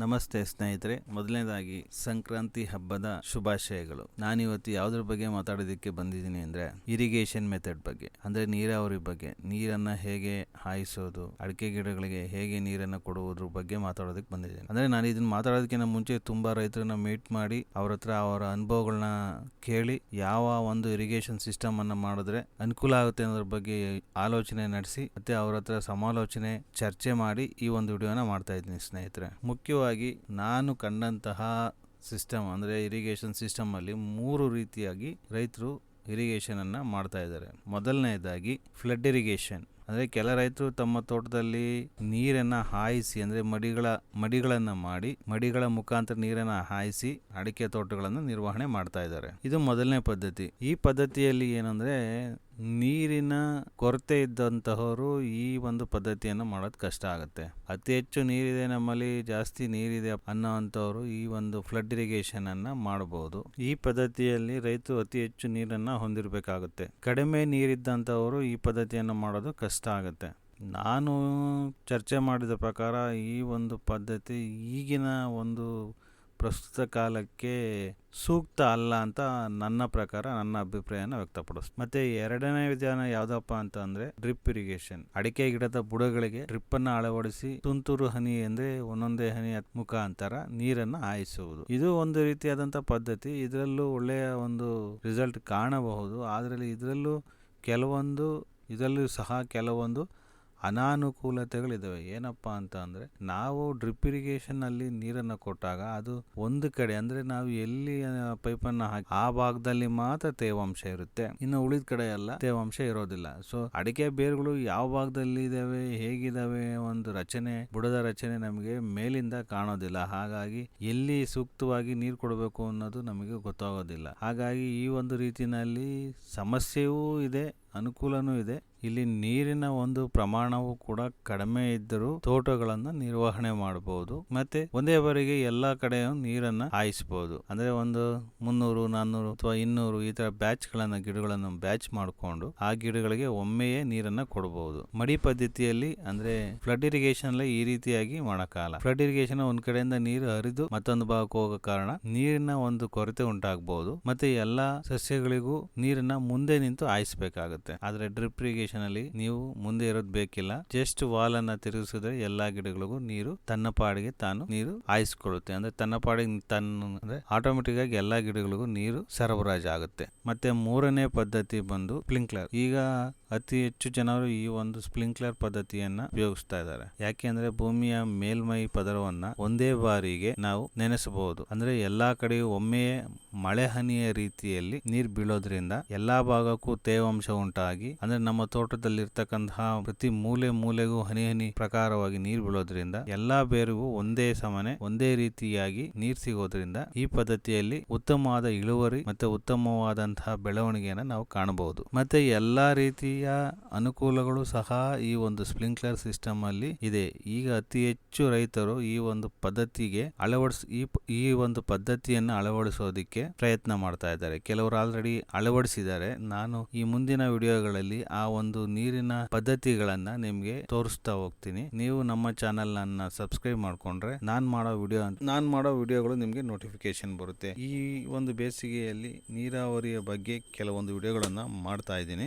ನಮಸ್ತೆ ಸ್ನೇಹಿತರೆ. ಮೊದಲನೇದಾಗಿ ಸಂಕ್ರಾಂತಿ ಹಬ್ಬದ ಶುಭಾಶಯಗಳು. ನಾನಿವತ್ತು ಯಾವುದ್ರ ಬಗ್ಗೆ ಮಾತಾಡೋದಕ್ಕೆ ಬಂದಿದ್ದೀನಿ ಅಂದ್ರೆ ಇರಿಗೇಷನ್ ಮೆಥಡ್ ಬಗ್ಗೆ. ಅಂದ್ರೆ ನೀರಾವರಿ ಬಗ್ಗೆ. ನೀರನ್ನ ಹೇಗೆ ಹಾಯಿಸೋದು, ಅಡಿಕೆ ಗಿಡಗಳಿಗೆ ಹೇಗೆ ನೀರನ್ನ ಕೊಡುವುದ್ರ ಬಗ್ಗೆ ಮಾತಾಡೋದಕ್ಕೆ ಬಂದಿದ್ದೀನಿ. ಅಂದ್ರೆ ನಾನು ಇದನ್ನ ಮಾತಾಡೋದಕ್ಕಿಂತ ಮುಂಚೆ ತುಂಬಾ ರೈತರನ್ನ ಮೀಟ್ ಮಾಡಿ ಅವ್ರ ಹತ್ರ ಅವರ ಅನುಭವಗಳನ್ನ ಕೇಳಿ ಯಾವ ಒಂದು ಇರಿಗೇಷನ್ ಸಿಸ್ಟಮ್ ಅನ್ನ ಮಾಡಿದ್ರೆ ಅನುಕೂಲ ಆಗುತ್ತೆ ಅನ್ನೋದ್ರ ಬಗ್ಗೆ ಆಲೋಚನೆ ನಡೆಸಿ ಮತ್ತೆ ಅವ್ರ ಹತ್ರ ಸಮಾಲೋಚನೆ ಚರ್ಚೆ ಮಾಡಿ ಈ ಒಂದು ವಿಡಿಯೋನ ಮಾಡ್ತಾ ಇದ್ದೀನಿ ಸ್ನೇಹಿತರೆ. ಮುಖ್ಯವಾಗಿ ನಾನು ಕಂಡಂತಹ ಸಿಸ್ಟಮ್ ಅಂದರೆ ಇರಿಗೇಷನ್ ಸಿಸ್ಟಮಲ್ಲಿ ಮೂರು ರೀತಿಯಾಗಿ ರೈತರು ಇರಿಗೇಷನ್ ಅನ್ನ ಮಾಡ್ತಾ ಇದ್ದಾರೆ. ಮೊದಲನೇದಾಗಿ ಫ್ಲಡ್ ಇರಿಗೇಷನ್. ಅಂದರೆ ಕೆಲ ರೈತರು ತಮ್ಮ ತೋಟದಲ್ಲಿ ನೀರನ್ನು ಹಾಯಿಸಿ ಅಂದರೆ ಮಡಿಗಳ, ಮಡಿಗಳನ್ನು ಮಾಡಿ ಮಡಿಗಳ ಮುಖಾಂತರ ನೀರನ್ನು ಹಾಯಿಸಿ ಅಡಿಕೆ ತೋಟಗಳನ್ನು ನಿರ್ವಹಣೆ ಮಾಡ್ತಾ ಇದ್ದಾರೆ. ಇದು ಮೊದಲನೇ ಪದ್ಧತಿ. ಈ ಪದ್ಧತಿಯಲ್ಲಿ ಏನಂದರೆ ನೀರಿನ ಕೊರತೆ ಇದ್ದಂತಹವರು ಈ ಒಂದು ಪದ್ಧತಿಯನ್ನು ಮಾಡೋದು ಕಷ್ಟ ಆಗುತ್ತೆ. ಅತಿ ಹೆಚ್ಚು ನೀರಿದೆ ನಮ್ಮಲ್ಲಿ, ಜಾಸ್ತಿ ನೀರಿದೆ ಅನ್ನೋವಂಥವರು ಈ ಒಂದು ಫ್ಲಡ್ ಇರಿಗೇಷನ್ ಅನ್ನ ಮಾಡಬಹುದು ಈ ಪದ್ಧತಿಯಲ್ಲಿ ರೈತರು ಅತಿ ಹೆಚ್ಚು ನೀರನ್ನ ಹೊಂದಿರಬೇಕಾಗುತ್ತೆ. ಕಡಿಮೆ ನೀರಿದ್ದಂಥವರು ಈ ಪದ್ಧತಿಯನ್ನು ಮಾಡೋದು ಕಷ್ಟ ಆಗುತ್ತೆ. ನಾನು ಚರ್ಚೆ ಮಾಡಿದ ಪ್ರಕಾರ ಈ ಒಂದು ಪದ್ಧತಿ ಈಗಿನ ಒಂದು ಪ್ರಸ್ತುತ ಕಾಲಕ್ಕೆ ಸೂಕ್ತ ಅಲ್ಲ ಅಂತ ನನ್ನ ಪ್ರಕಾರ, ನನ್ನ ಅಭಿಪ್ರಾಯನ ವ್ಯಕ್ತಪಡಿಸ್ತು ಮತ್ತೆ ಎರಡನೇ ವಿಧಾನ ಯಾವ್ದಪ್ಪ ಅಂತ ಅಂದ್ರೆ, ಡ್ರಿಪ್ ಇರಿಗೇಷನ್. ಅಡಿಕೆ ಗಿಡದ ಬುಡಗಳಿಗೆ ಡ್ರಿಪ್ ಅನ್ನ ಅಳವಡಿಸಿ ತುಂತುರು ಹನಿ ಅಂದ್ರೆ ಒಂದೊಂದೇ ಹನಿ ಮುಖಾಂತರ ನೀರನ್ನ ಹಾಯಿಸುವುದು. ಇದು ಒಂದು ರೀತಿಯಾದಂತ ಪದ್ಧತಿ. ಇದರಲ್ಲೂ ಒಳ್ಳೆಯ ಒಂದು ರಿಸಲ್ಟ್ ಕಾಣಬಹುದು. ಆದ್ರಲ್ಲಿ ಇದರಲ್ಲೂ ಕೆಲವೊಂದು, ಇದರಲ್ಲೂ ಸಹ ಕೆಲವೊಂದು ಅನಾನುಕೂಲತೆಗಳಿದ್ದಾವೆ ಏನಪ್ಪ ಅಂತ ಅಂದರೆ, ನಾವು ಡ್ರಿಪ್ ಇರಿಗೇಷನ್ನಲ್ಲಿ ನೀರನ್ನು ಕೊಟ್ಟಾಗ ಅದು ಒಂದು ಕಡೆ, ಅಂದರೆ ನಾವು ಎಲ್ಲಿ ಪೈಪನ್ನು ಹಾಕಿ, ಆ ಭಾಗದಲ್ಲಿ ಮಾತ್ರ ತೇವಾಂಶ ಇರುತ್ತೆ. ಇನ್ನು ಉಳಿದ ಕಡೆ ಎಲ್ಲ ತೇವಾಂಶ ಇರೋದಿಲ್ಲ. ಸೊ ಅಡಿಕೆ ಬೇರುಗಳು ಯಾವ ಭಾಗದಲ್ಲಿ ಇದಾವೆ, ಹೇಗಿದಾವೆ ಒಂದು ರಚನೆ, ಬುಡದ ರಚನೆ ನಮಗೆ ಮೇಲಿಂದ ಕಾಣೋದಿಲ್ಲ. ಹಾಗಾಗಿ ಎಲ್ಲಿ ಸೂಕ್ತವಾಗಿ ನೀರು ಕೊಡಬೇಕು ಅನ್ನೋದು ನಮಗೆ ಗೊತ್ತಾಗೋದಿಲ್ಲ. ಹಾಗಾಗಿ ಈ ಒಂದು ರೀತಿಯಲ್ಲಿ ಸಮಸ್ಯೆಯೂ ಇದೆ. ಅನುಕೂಲನೂ ಇದೆ. ಇಲ್ಲಿ ನೀರಿನ ಒಂದು ಪ್ರಮಾಣವು ಕೂಡ ಕಡಿಮೆ ಇದ್ದರೂ ತೋಟಗಳನ್ನು ನಿರ್ವಹಣೆ ಮಾಡಬಹುದು ಮತ್ತೆ ಒಂದೇ ಬಾರಿಗೆ ಎಲ್ಲಾ ಕಡೆ ನೀರನ್ನ ಹಾಯಿಸಬಹುದು ಅಂದ್ರೆ ಒಂದು ಮುನ್ನೂರು, ನಾನ್ನೂರು ಅಥವಾ ಇನ್ನೂರು ಈ ತರ ಬ್ಯಾಚ್ ಗಳನ್ನ ಗಿಡಗಳನ್ನು ಬ್ಯಾಚ್ ಮಾಡಿಕೊಂಡು ಆ ಗಿಡಗಳಿಗೆ ಒಮ್ಮೆಯೇ ನೀರನ್ನ ಕೊಡಬಹುದು ಮಡಿ ಪದ್ಧತಿಯಲ್ಲಿ ಅಂದ್ರೆ ಫ್ಲಡ್ ಇರಿಗೇಷನ್ ಈ ರೀತಿಯಾಗಿ ಮಾಡಕ್ಕಾಗಲ್ಲ ಫ್ಲಡ್ ಇರಿಗೇಷನ್ ಒಂದ್ ಕಡೆಯಿಂದ ನೀರು ಹರಿದು ಮತ್ತೊಂದು ಭಾಗಕ್ಕೆ ಹೋಗೋ ಕಾರಣ ನೀರಿನ ಒಂದು ಕೊರತೆ ಉಂಟಾಗಬಹುದು ಮತ್ತೆ ಎಲ್ಲಾ ಸಸ್ಯಗಳಿಗೂ ನೀರನ್ನ ಮುಂದೆ ನಿಂತು ಹಾಯಿಸಬೇಕಾಗುತ್ತೆ. ಆದ್ರೆ ಡ್ರಿಪ್ ಇರಿಗೇಷನ್ ಅಲ್ಲಿ ನೀವು ಮುಂದೆ ಇರೋದು ಬೇಕಿಲ್ಲ. ಜಸ್ಟ್ ವಾಲ್ ಅನ್ನ ತಿರುಗಿಸಿದ್ರೆ ಎಲ್ಲಾ ಗಿಡಗಳಿಗೂ ನೀರು ತನ್ನ ಪಾಡಿಗೆ ತಾನು ನೀರು ಹಾಯಿಸ್ಕೊಳ್ಳುತ್ತೆ. ಅಂದ್ರೆ ತನ್ನ ಪಾಡಿಗೆ ತನ್ನ ಅಂದ್ರೆ ಆಟೋಮೆಟಿಕ್ ಆಗಿ ಎಲ್ಲಾ ಗಿಡಗಳಿಗೂ ನೀರು ಸರಬರಾಜು ಆಗುತ್ತೆ. ಮತ್ತೆ ಮೂರನೇ ಪದ್ಧತಿ ಬಂದು ಸ್ಪ್ರಿಂಕ್ಲರ್ ಈಗ ಅತಿ ಹೆಚ್ಚು ಜನರು ಈ ಒಂದು ಸ್ಪ್ರಿಂಕ್ಲರ್ ಪದ್ಧತಿಯನ್ನ ಉಪಯೋಗಿಸ್ತಾ ಇದ್ದಾರೆ. ಯಾಕೆ ಅಂದ್ರೆ ಭೂಮಿಯ ಮೇಲ್ಮೈ ಪದರವನ್ನ ಒಂದೇ ಬಾರಿಗೆ ನಾವು ನೆನೆಸಬಹುದು. ಅಂದ್ರೆ ಎಲ್ಲಾ ಕಡೆ ಒಮ್ಮೆಯೇ ಮಳೆ ಹನಿಯ ರೀತಿಯಲ್ಲಿ ನೀರು ಬೀಳೋದ್ರಿಂದ ಎಲ್ಲಾ ಭಾಗಕ್ಕೂ ತೇವಾಂಶ ಉಂಟಾಗಿ, ಅಂದ್ರೆ ನಮ್ಮ ತೋಟದಲ್ಲಿ ಇರ್ತಕ್ಕಂತಹ ಪ್ರತಿ ಮೂಲೆ ಮೂಲೆಗೂ ಹನಿ ಹನಿ ಪ್ರಕಾರವಾಗಿ ನೀರು ಬೀಳೋದ್ರಿಂದ ಎಲ್ಲಾ ಬೇರಿಗೂ ಒಂದೇ ಸಮನೆ, ಒಂದೇ ರೀತಿಯಾಗಿ ನೀರು ಸಿಗೋದ್ರಿಂದ ಈ ಪದ್ಧತಿಯಲ್ಲಿ ಉತ್ತಮವಾದ ಇಳುವರಿ ಮತ್ತೆ ಉತ್ತಮವಾದಂತಹ ಬೆಳವಣಿಗೆಯನ್ನು ನಾವು ಕಾಣಬಹುದು. ಮತ್ತೆ ಎಲ್ಲಾ ರೀತಿಯ ಅನುಕೂಲಗಳು ಸಹ ಈ ಒಂದು ಸ್ಪ್ರಿಂಕ್ಲರ್ ಸಿಸ್ಟಮ್ ಅಲ್ಲಿ ಇದೆ. ಈಗ ಅತಿ ಹೆಚ್ಚು ರೈತರು ಈ ಒಂದು ಪದ್ಧತಿಗೆ ಅಳವಡಿಸ್ ಈ ಒಂದು ಪದ್ಧತಿಯನ್ನು ಅಳವಡಿಸೋದಿಕ್ಕೆ ಪ್ರಯತ್ನ ಮಾಡ್ತಾ ಇದ್ದಾರೆ. ಕೆಲವರು ಆಲ್ರೆಡಿ ಅಳವಡಿಸಿದ್ದಾರೆ. ನಾನು ಈ ಮುಂದಿನ ವಿಡಿಯೋಗಳಲ್ಲಿ ಆ ಒಂದು ನೀರಿನ ಪದ್ಧತಿಗಳನ್ನ ನಿಮ್ಗೆ ತೋರಿಸ್ತಾ ಹೋಗ್ತೀನಿ. ನೀವು ನಮ್ಮ ಚಾನೆಲ್ ಅನ್ನ ಸಬ್ಸ್ಕ್ರೈಬ್ ಮಾಡ್ಕೊಂಡ್ರೆ ನಾನ್ ಮಾಡೋ ವಿಡಿಯೋ ನಾನ್ ಮಾಡೋ ವಿಡಿಯೋಗಳು ನಿಮ್ಗೆ ನೋಟಿಫಿಕೇಶನ್ ಬರುತ್ತೆ. ಈ ಒಂದು ಬೇಸಿಗೆಯಲ್ಲಿ ನೀರಾವರಿಯ ಬಗ್ಗೆ ಕೆಲವೊಂದು ವಿಡಿಯೋಗಳನ್ನ ಮಾಡ್ತಾ ಇದ್ದೀನಿ.